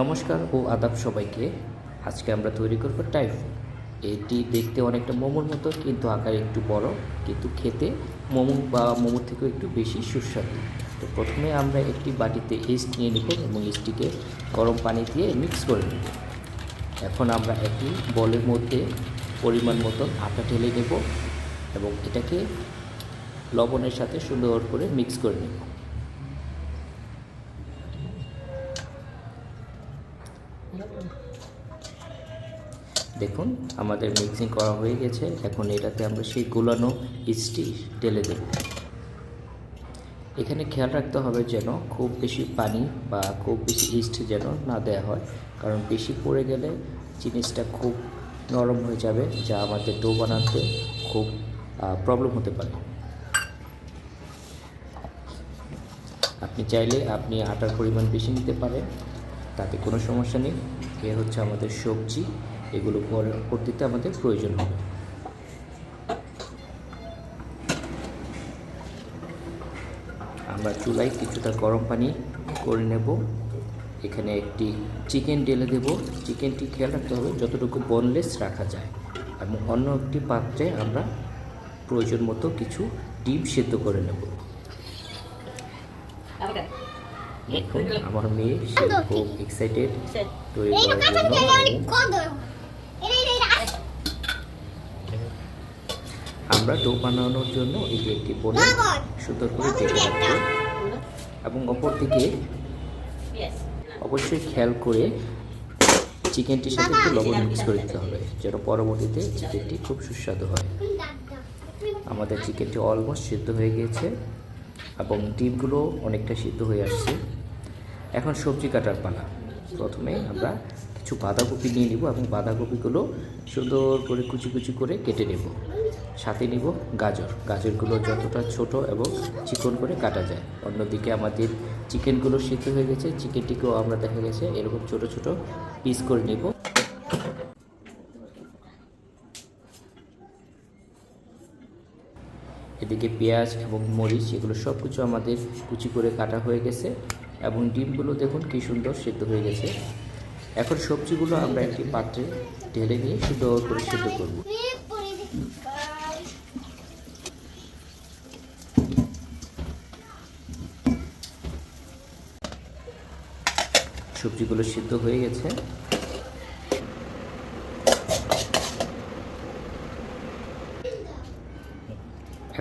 নমস্কার ও আদাব সবাইকে। আজকে আমরা তৈরি করব টাইফু এটি দেখতে অনেকটা মোমোর মতো, কিন্তু আকারে একটু বড়, কিন্তু খেতে মোমো বা মোমোর থেকেও একটু বেশি সুস্বাদু। তো প্রথমে আমরা একটি বাটিতে ইস্ট নিয়ে নিব এবং ইস্টটিকে গরম পানি দিয়ে মিক্স করে নেব। এখন আমরা একটি বলের মধ্যে পরিমাণ মতো আটা ঢেলে নেব এবং এটাকে লবণের সাথে সুন্দর করে মিক্স করে নেব। দেখুন, আমাদের মিক্সিং করা হয়ে গেছে। এখন এটাতে আমরা সেই গুলানো ইস্টি ঢেলে দেব। এখানে খেয়াল রাখতে হবে যেন খুব বেশি পানি বা খুব বেশি ইস্ট যেন না দেওয়া হয়, কারণ বেশি পড়ে গেলে জিনিসটা খুব নরম হয়ে যাবে, যা আমাদের ডো বানাতে খুব প্রবলেম হতে পারে। আপনি চাইলে আপনি আটার পরিমাণ বেশি নিতে পারেন। তাতে কোনো সমস্যা নেই। এ হচ্ছে আমাদের সবজি। এগুলো পরবর্তীতে আমাদের প্রয়োজন হবে। আমরা চুলায় কিছুটা গরম পানি করে নেব। এখানে একটি চিকেন ঢেলে দেব। চিকেনটি খেয়াল রাখতে হবে, যতটুকু বনলেস রাখা যায়। এবং অন্য একটি পাত্রে আমরা প্রয়োজন মতো কিছু ডিম সেদ্ধ করে নেব। দেখুন আমার মেয়ে সে খুব এক্সাইটেড তৈরি করার জন্য আমরা ডো বানানোর জন্য এটি একটি বলে। সুন্দর করে কেটে রাখব। এবং অপর দিকে অবশ্যই খেয়াল করে চিকেনটির সাথে একটু লবণ মিক্স করে দিতে হবে যেন পরবর্তীতে চিকেনটি খুব সুস্বাদু হয়। আমাদের চিকেনটি অলমোস্ট সিদ্ধ হয়ে গিয়েছে। এবং ডিমগুলো অনেকটা সিদ্ধ হয়ে আসছে। এখন সবজি কাটার পালা। প্রথমে আমরা কিছু বাঁধাকপি নিয়ে নিব এবং বাঁধাকপিগুলো সুন্দর করে কুচি কুচি করে কেটে নেব। সাথে নিব গাজর। গাজরগুলো যতটা ছোট এবং চিকন করে কাটা যায়। অন্যদিকে আমাদের চিকেনগুলো সিদ্ধ হয়ে গেছে। চিকেনটিকেও আমরা দেখা গেছে এরকম ছোট ছোট পিস করে নিব। এদিকে পেঁয়াজ এবং মরিচ, এগুলো সব কিছু আমাদের কুচি করে কাটা হয়ে গেছে এবং ডিমগুলো দেখুন কী সুন্দর সেদ্ধ হয়ে গেছে। এখন সবজিগুলো আমরা একটি পাত্রে ঢেলে নিয়ে সুন্দর করে সেদ্ধ করব। সবজিগুলো সিদ্ধ হয়ে গেছে।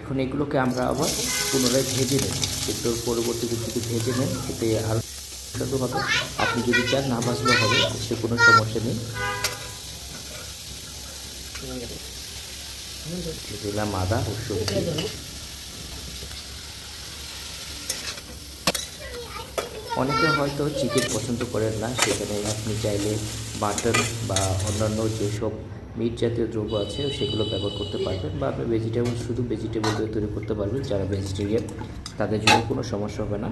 এখন এগুলোকে আমরা আবার পুনরায় ভেজে নেব। একটু পরবর্তীতে যদি ভেজে নেন, এতে সুস্বাদু হবে। আপনি যদি চান না ভাজলেও হবে, সে কোনো সমস্যা নেই। দিলাম আদা ও সবজি অনেকে হয়তো চিকেন পছন্দ করেন না, সেখানে আপনি চাইলে মাটন বা অন্যান্য যেসব মিট জাতীয় দ্রব্য আছে, সেগুলো ব্যবহার করতে পারবেন বা আপনি ভেজিটেবল শুধু ভেজিটেবল দিয়ে তৈরি করতে পারবেন যারা ভেজিটেরিয়ান তাদের জন্য কোনো সমস্যা হবে না।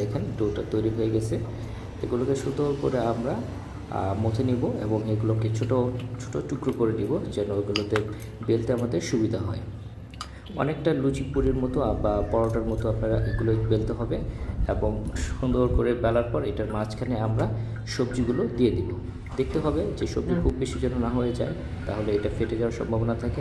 দেখেন ডোটা তৈরি হয়ে গেছে। এগুলোকে সুন্দর করে আমরা মথে নিব এবং এগুলোকে ছোট ছোট টুকরো করে নিব যেন ওগুলোতে বেলতে আমাদের সুবিধা হয়। অনেকটা লুচি পুরির মতো বা পরোটার মতো আপনারা এগুলো বেলতে হবে। এবং সুন্দর করে বেলার পর এটার মাঝখানে আমরা সবজিগুলো দিয়ে দিব। দেখতে হবে যে সবজি খুব বেশি যেন না হয়ে যায় তাহলে এটা ফেটে যাওয়ার সম্ভাবনা থাকে।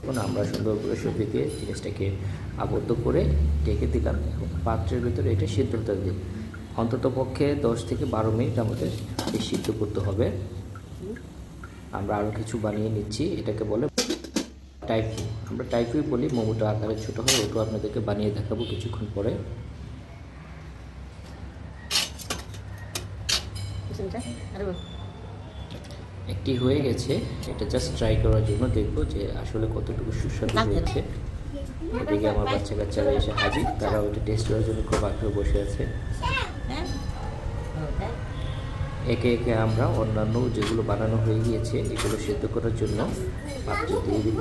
এখন আমরা সুন্দর করে সবজি দিয়ে জিনিসটাকে আবদ্ধ করে ঢেকে দিলাম। এখন পাত্রের ভিতরে এটা সিদ্ধ হতে দিই অন্তত পক্ষে দশ থেকে বারো মিনিট আমাদের সিদ্ধ করতে হবে। আমরা আরও কিছু বানিয়ে নিচ্ছি, এটাকে বলে টাইফু। আমরা টাইফুই বলি, মোমোটা আকারে ছোটো হয় ওটাও আপনাদেরকে বানিয়ে দেখাবো কিছুক্ষণ পরে। একটি হয়ে গেছে। এটা জাস্ট ট্রাই করার জন্য দেখব যে আসলে কতটুকু সুস্বাদু হয়েছে। এদিকে আমার বাচ্চা কাচ্চারা এসে হাজির। তারা ওইটা টেস্ট করার জন্য খুব আগ্রহ বসে আছে। একে একে আমরা অন্যান্য যেগুলো বানানো হয়ে গিয়েছে এগুলো সেদ্ধ করার জন্য পাত্র দিয়ে দিব।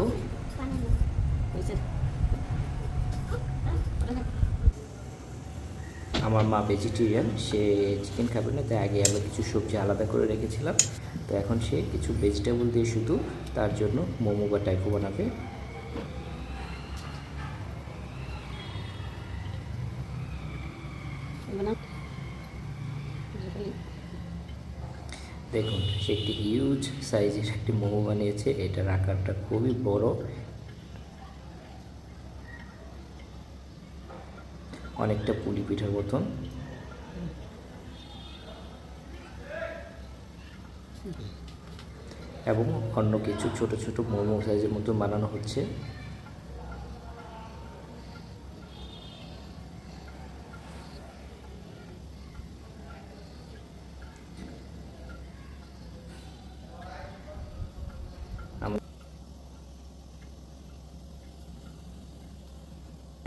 আমার মা ভেজিটেরিয়ান সে চিকেন খাবে না, তাই আগে আমরা কিছু সবজি আলাদা করে রেখেছিলাম। তো এখন সে কিছু ভেজিটেবল দিয়ে শুধু তার জন্য মোমো বা টাইপো বানাবে। দেখুন, সে একটি হিউজ সাইজের একটি মোমো বানিয়েছে। এটার আকারটা খুবই বড়। অনেকটা পুলি পিঠার মতন। এবং অন্য কিছু ছোট ছোট মোমো সাইজের মতো বানানো হচ্ছে।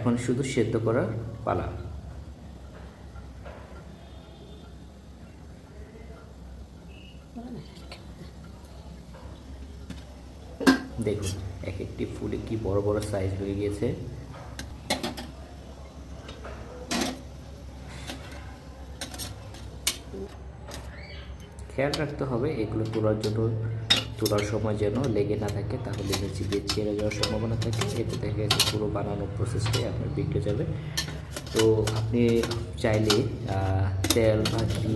এখন শুধু সেদ্ধ করার পালা। দেখুন এক একটি ফুলে কি বড় বড় সাইজ হয়ে গিয়েছে। খেয়াল রাখতে হবে, এগুলো তোলার জন্য তোলার সময় যেন লেগে না থাকে, তাহলে নিচে দিয়ে ছেড়ে যাওয়ার সম্ভাবনা থাকে। এতে দেখা গেছে পুরো বানানোর প্রসেসটাই আপনার বিগড়ে যাবে। তো আপনি চাইলে তেল বা ঘি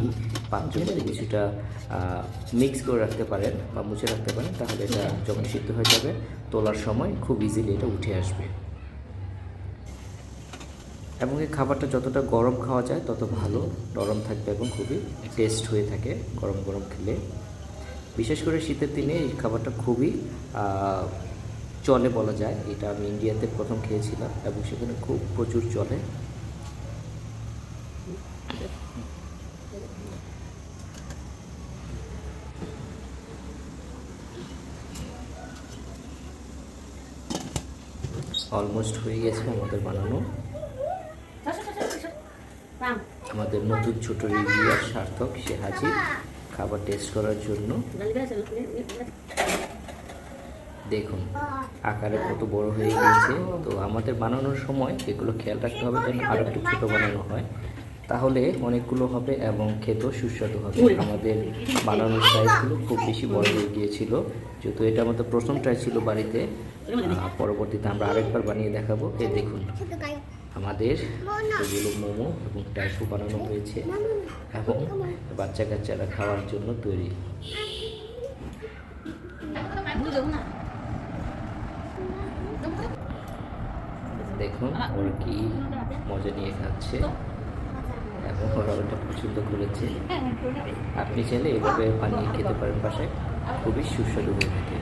মধ্যে কিছুটা মিক্স করে রাখতে পারেন বা মুছে রাখতে পারেন, তাহলে এটা যখন সিদ্ধ হয়ে যাবে, তোলার সময় খুব ইজিলি এটা উঠে আসবে। এবং এই খাবারটা যতটা গরম খাওয়া যায়, তত ভালো। নরম থাকবে এবং খুবই টেস্ট হয়ে থাকে গরম গরম খেলে। বিশেষ করে শীতের দিনে এই খাবারটা খুবই চলে বলা যায়। এটা আমি ইন্ডিয়াতে প্রথম খেয়েছিলাম এবং সেখানে খুব প্রচুর চলে। অলমোস্ট হয়ে গেছে আমাদের বানানো। আমাদের নতুন ছোট রিভিউয়ার সার্থক সে হাজির। খাবার টেস্ট করার জন্য। দেখুন আকারে কত বড় হয়ে গেছে তো আমাদের বানানোর সময় এগুলো খেয়াল রাখতে হবে যেন আরও একটু ছোটো বানানো হয়। তাহলে অনেকগুলো হবে এবং খেতেও সুস্বাদু হবে। আমাদের বানানোর সাইজগুলো খুব বেশি বড় হয়ে গিয়েছিল। যেহেতু এটা আমাদের প্রথম ট্রাই ছিল বাড়িতে পরবর্তীতে আমরা আরেকবার বানিয়ে দেখাবো। এ দেখুন। আমাদের এগুলো মোমো এবং টাইফু বানানো হয়েছে এবং বাচ্চা কাচ্চারা খাওয়ার জন্য তৈরি। দেখুন ওরা কি মজা নিয়ে খাচ্ছে এবং ওরা ওটা পছন্দ করেছে। আপনি চাইলে এভাবে বানিয়ে খেতে পারেন বাসায়। খুবই সুস্বাদু হয়ে থাকে।